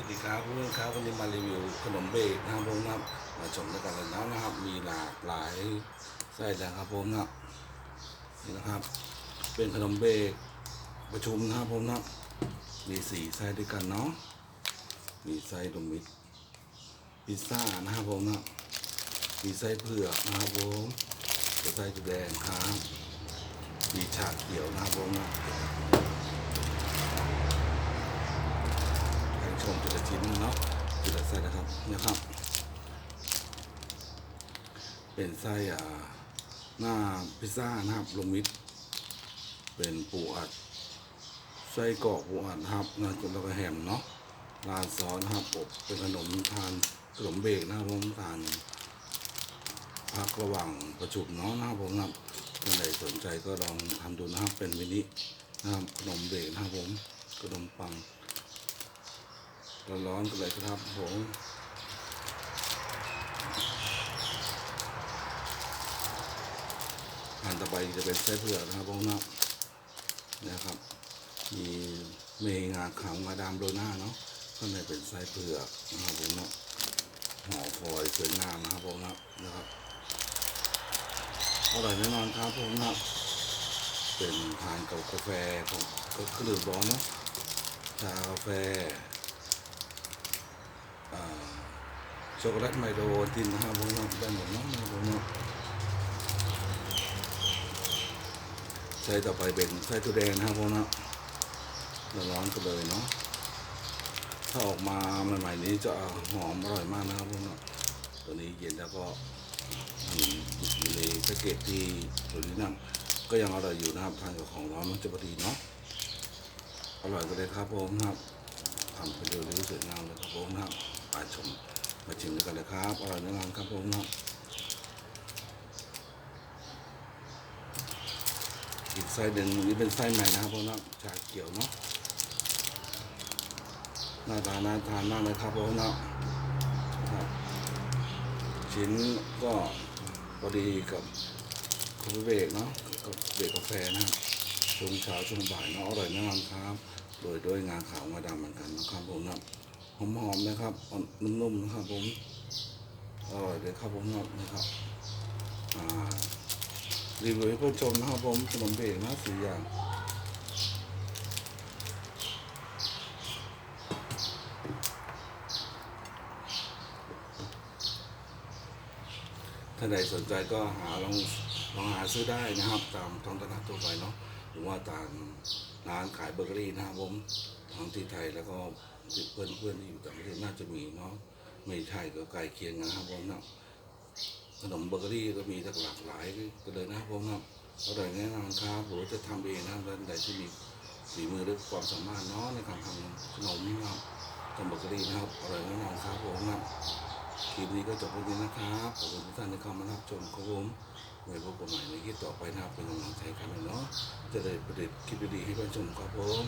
สวัสดีครับเพื่อนๆครับวันนี้มารีวิวขนมเบรกนะครับผมนะครับมาชมด้วยกันเลยนะนะครับ มีหลากหลายไส้แล้วครับผมนะนี่นะครับ เป็นขนมเบรกประชุมนะครับผมนะมีสี่ไส้ด้วยกันเนาะมีไส้ดมิตพิซซ่านะครับผมนะมีไส้เผือกนะครับผมกับไส้แดงครับมีชาเขียวนะครับผมนะ ครับให้ชมทีละชิ้นเนาะทีละไส้นะครับนะครับ เป็นไส้อ่าหน้าพิซซ่านะครับลงมิตรเป็นปูอัดไส้กรอกปูอัดนะครับนะจนแล้วก็แฮมเนาะลานซอสนะครับอบเป็นขนมทานขนมเบรกนะครับผมทานพักระหว่างประชุมเนาะนะครับผมนะครับท่านใดสนใจก็ลองทำดูนะครับเป็นมินินะครับขนมเบรกนะครับผมขนมปัง ร้อนๆกันเลยครับผมอันต่อไปจะเป็นไส้เผือกนะครับพวกนับนะครับ มีเมงาขาวมาดามโดหน้าเนาะข้างในเป็นไส้เผือกนะครับผมเนาะห่อฟอยสวยงามนะครับผมนะนะครับอร่อยแน่นอนครับผมนะเป็นทานกับกาแฟของก็เครื่องร้อนเนาะชากาแฟ ช็อกโกแลตไมโลตินนะครับผมว่าได้หมดเนาะนะครับผมเนาะใช้ต่อไปเป็นไส้ตัวแดงนะครับผมเนาะเราร้อนกันเลยเนาะถ้าออกมาใหม่ๆนี้จะหอมอร่อยมากนะครับผมเนาะตัวนี้เย็นแล้วก็อืมอยู่ในแพ็กเกจที่ตัวนี้นั่นก็ยังอร่อยอยู่นะครับทานกับของร้อนมันจะพอดีเนาะอร่อยกันเลยครับผมครับทำเป็นเร็วๆสวยงามเลยครับผมนะครับ มาชมมาชิมด้วยกันเลยครับอร่อยแน่นอนครับผมนะครับอีกไส้หนึ่งนี่เป็นไส้ใหม่นะครับผมนะชาเขียวเนาะหน้าตาน่าทานมากเลยครับผมนะครับชิ้นก็พอดีกับคาเฟ่เนาะกับเบรกกาแฟนะครับช่วงเช้าช่วงบ่ายเนาะอร่อยแน่นอนครับโรยด้วยงาขาวงาดำเหมือนกันนะครับผมนะ หอมๆนะครับอ่อนนุ่มๆนะครับผมอร่อยเลยครับผมนะครับนะครับรีวิวให้ผู้ชมนะครับผมขนมเบรกนะสี่อย่างท่านใดสนใจก็หาลองลองหาซื้อได้นะครับ ตามท้องตลาดทั่วไปเนาะหรือว่าตามร้านขายเบเกอรี่นะครับผมทั้งที่ไทยแล้วก็ ที่เพื่อนเพื่อนที่อยู่ต่างประเทศน่าจะมีเนาะไม่ใช่ก็ใกลเคียงกันนะครับผมเนาะขนมเบเกอรี่ก็มีหลากหลายกันเลยนะครับผมเนาะอร่อยแน่นอนครับหรือจะทำเองนะครับท่านใดที่มีฝีมือหรือความสามารถเนาะในการทำขนมนะครับทำเบเกอรี่นะครับอร่อยแน่นอนครับผมเนาะคลิปนี้ก็จบไปนี้นะครับขอบคุณทุกท่านที่เข้ามารับชมครับผมไว้พบกันใหม่ในคลิปต่อไปนะครับเป็นกำลังใจกันเนาะจะได้ประเด็นคลิปดีๆให้ท่านชมครับผม